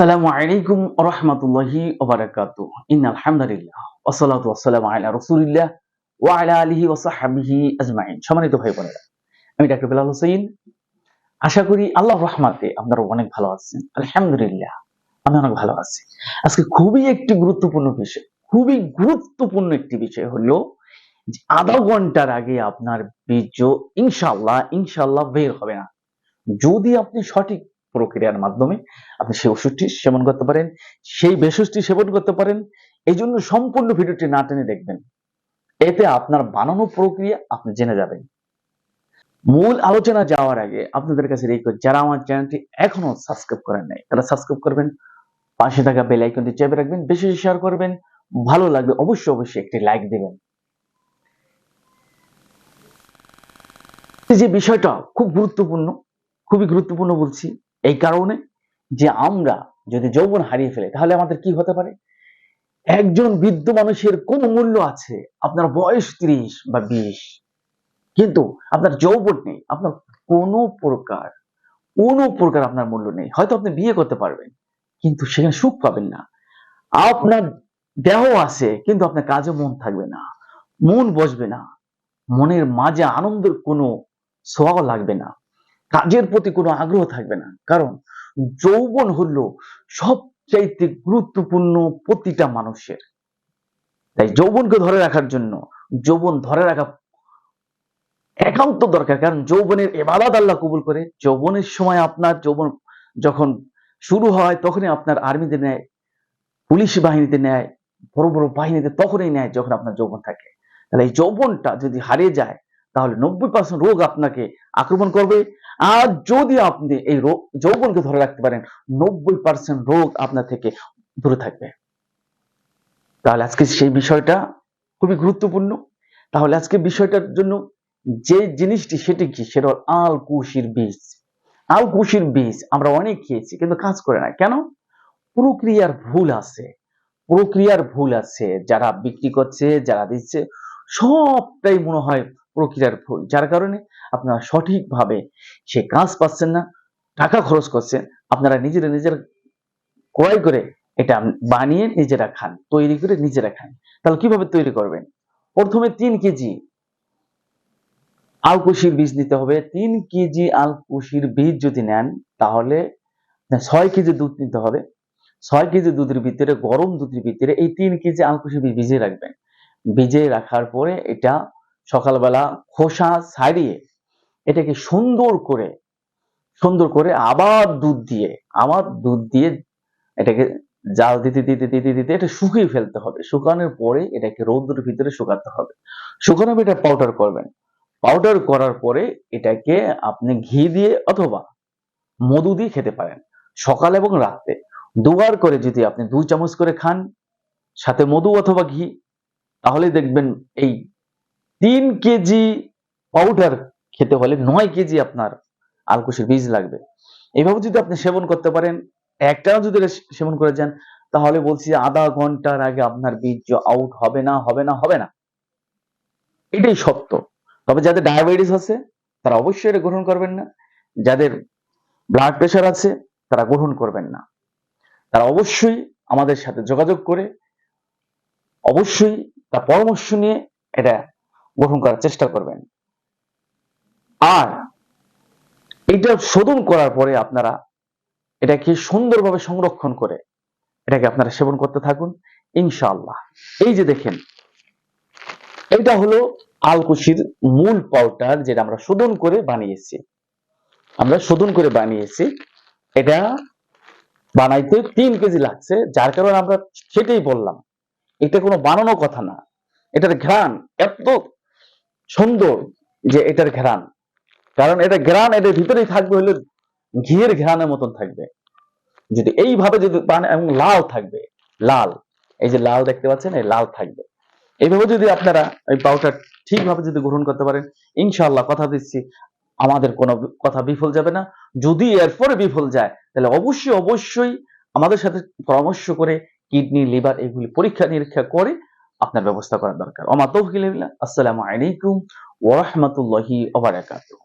আসসালামু আলাইকুম রহমতুল্লাহি ওবারাকাতু। ইন আলহামদুলিল্লাহ ওয়াসসালাতু ওয়াসসালামু আলা রাসূলিল্লাহ ওয়া আলা আলিহি ওয়া সাহবিহি আজমাইন। সম্মানিত ভাই বোনেরা, আমি ডাক্তার বেলাল হোসেন আশা করি আল্লাহ রহমাতে আপনারা অনেক ভালো আছেন। আলহামদুলিল্লাহ, আমি অনেক ভালো আছি। আজকে খুবই একটি গুরুত্বপূর্ণ বিষয়, খুবই গুরুত্বপূর্ণ একটি বিষয় হলো আধা ঘণ্টার আগে আপনার বীর্য ইনশাআল্লাহ ইনশাল্লাহ বের হবে না। যদি আপনি সঠিক প্রক্রিয়ার মাধ্যমে আপনি সেই ওষুধটি সেবন করতে পারেন, সেই ভেষজটি সেবন করতে পারেন। এই জন্য সম্পূর্ণ ভিডিওটি না টেনে দেখবেন। এতে আপনার বানানো প্রক্রিয়া আপনি জেনে যাবেন। মূল আলোচনা যাওয়ার আগে আপনাদের কাছে রিকোয়েস্ট যারা আমার চ্যানেলটি এখনও সাবস্ক্রাইব করেন নাই, তারা সাবস্ক্রাইব করবেন, পাশে থাকা বেল আইকনটি চেপে রাখবেন, বেশি শেয়ার করবেন, ভালো লাগবে অবশ্যই অবশ্যই একটি লাইক দিবেন। যে বিষয়টা খুব গুরুত্বপূর্ণ, খুবই গুরুত্বপূর্ণ বলছি এই কারণে যে আমরা যদি যৌবন হারিয়ে ফেলে, তাহলে আমাদের কি হতে পারে? একজন বৃদ্ধ মানুষের কোন মূল্য আছে আপনার বয়স ত্রিশ বা বিশ, কিন্তু আপনার যৌবন নেই, আপনার কোনো প্রকার কোনো প্রকার আপনার মূল্য নেই। হয়তো আপনি বিয়ে করতে পারবেন, কিন্তু সেখানে সুখ পাবেন না। আপনার দেহ আছে, কিন্তু আপনার কাজে মন থাকবে না, মন বসবে না, মনের মাঝে আনন্দের কোনো সোয়াও লাগবে না। কাজের প্রতি কোনো আগ্রহ থাকবে না। কারণ যৌবন হলো সবচাইতে গুরুত্বপূর্ণ প্রতিটা মানুষের। তাই যৌবনকে ধরে রাখার জন্য, যৌবন ধরে রাখা একান্ত দরকার। কারণ যৌবনের এবাদাত আল্লাহ কবুল করে। যৌবনের সময় আপনার যৌবন যখন শুরু হয়, তখনই আপনার আর্মিতে নেয়, পুলিশ বাহিনীতে নেয়, বড় বড় বাহিনীতে তখনই নেয় যখন আপনার যৌবন থাকে। তাহলে এই যৌবনটা যদি হারিয়ে যায়, তাহলে নব্বই পার্সেন্ট রোগ আপনাকে আক্রমণ করবে। আর যদি আপনি এই রোগ যৌবনকে ধরে রাখতে পারেন, নব্বই পার্সেন্ট রোগ আপনার থেকে দূরে থাকবে। তাহলে আজকে সেই বিষয়টা খুবই গুরুত্বপূর্ণ। তাহলে আজকে বিষয়টার জন্য যে জিনিসটি সেটি কি? সেটা হল আল কুশির বীজ। আল কুশির বীজ আমরা অনেক খেয়েছি, কিন্তু কাজ করে না। কেন? প্রক্রিয়ার ভুল আছে। প্রক্রিয়ার ভুল আছে। যারা বিক্রি করছে, যারা দিচ্ছে, সবটাই মনে হয় প্রক্রিয়ার ভুল। যার কারণে আপনারা সঠিকভাবে সে কাজ পাচ্ছেন না, টাকা খরচ করছেন, আপনারা নিজেরা নিজেরা ক্রয় করে এটা বানিয়ে নিজেরা খান, তৈরি করে নিজেরা খান। তাহলে কীভাবে তৈরি করবেন? প্রথমে তিন কেজি আলকুশির বীজ নিতে হবে। তিন কেজি আলকুশির বীজ যদি নেন, তাহলে ছয় কেজি দুধ নিতে হবে। ছয় কেজি দুধের ভিতরে, গরম দুধের ভিতরে এই তিন কেজি আলকুশি বীজ ভিজিয়ে রাখবেন। ভিজিয়ে রাখার পরে এটা সকালবেলা খোসা ছাড়িয়ে এটাকে সুন্দর করে সুন্দর করে আবার দুধ দিয়ে, আবার দুধ দিয়ে এটাকে জাল দিতে দিতে দিতে দিতে এটা শুকিয়ে ফেলতে হবে। শুকানোর পরে এটাকে রৌদ্রের ভিতরে শুকাতে হবে। শুকানো এটা পাউডার করবেন। পাউডার করার পরে এটাকে আপনি ঘি দিয়ে অথবা মধু দিয়ে খেতে পারেন। সকাল এবং রাতে দুবার করে যদি আপনি দুই চামচ করে খান, সাথে মধু অথবা ঘি তাহলে দেখবেন এই তিন কেজি পাউডার খেতে হলে নয় কেজি আপনার আলকুশির বীজ লাগবে। এইভাবে যদি আপনি সেবন করতে পারেন, একটাও যদি সেবন করে যান, তাহলে বলছি আধা ঘণ্টার আগে আপনার বীর্য আউট হবে না হবে না হবে না। এটাই সত্য। তবে যাদের ডায়াবেটিস আছে, তারা অবশ্যই এটা গ্রহণ করবেন না। যাদের ব্লাড প্রেশার আছে, তারা গ্রহণ করবেন না। তারা অবশ্যই আমাদের সাথে যোগাযোগ করে, অবশ্যই তার পরামর্শ নিয়ে এটা গ্রহণ করার চেষ্টা করবেন। আর এটা শোধন করার পরে আপনারা এটাকে সুন্দরভাবে সংরক্ষণ করে এটাকে আপনারা সেবন করতে থাকুন, ইনশাআল্লাহ। এই যে দেখেন, এটা হলো আলকুশির মূল পাউডার যেটা আমরা শোধন করে বানিয়েছি। আমরা শোধন করে বানিয়েছি। এটা বানাইতে তিন কেজি লাগছে, যার কারণে আমরা সেটাই বললাম। এটা কোনো বানানো কথা না। এটার ঘ্রাণ এত সুন্দর যে এটার ঘ্রাণ। কারণ এটা ঘ্রাণ এটার ভিতরেই থাকবে হলো ঘিয়ের ঘ্রাণের মতন থাকবে। যদি এইভাবে যদি পান এবং লাল থাকবে, লাল। এই যে লাল দেখতে পাচ্ছেন, এই লাল থাকবে। এইভাবে যদি আপনারা এই পাউডার ঠিকভাবে যদি গ্রহণ করতে পারেন, ইনশাআল্লাহ কথা দিচ্ছি, আমাদের কোনো কথা বিফল যাবে না। যদি এরপরে বিফল যায়, তাহলে অবশ্যই অবশ্যই আমাদের সাথে পরামর্শ করে কিডনি, লিভার এগুলি পরীক্ষা নিরীক্ষা করে আপনার ব্যবস্থা করা দরকার। অমা তৌফিক আসসালামু আলাইকুম ওরহমতুল্লাহি রাহমাতুল্লাহি ওয়া বারাকাতুহু।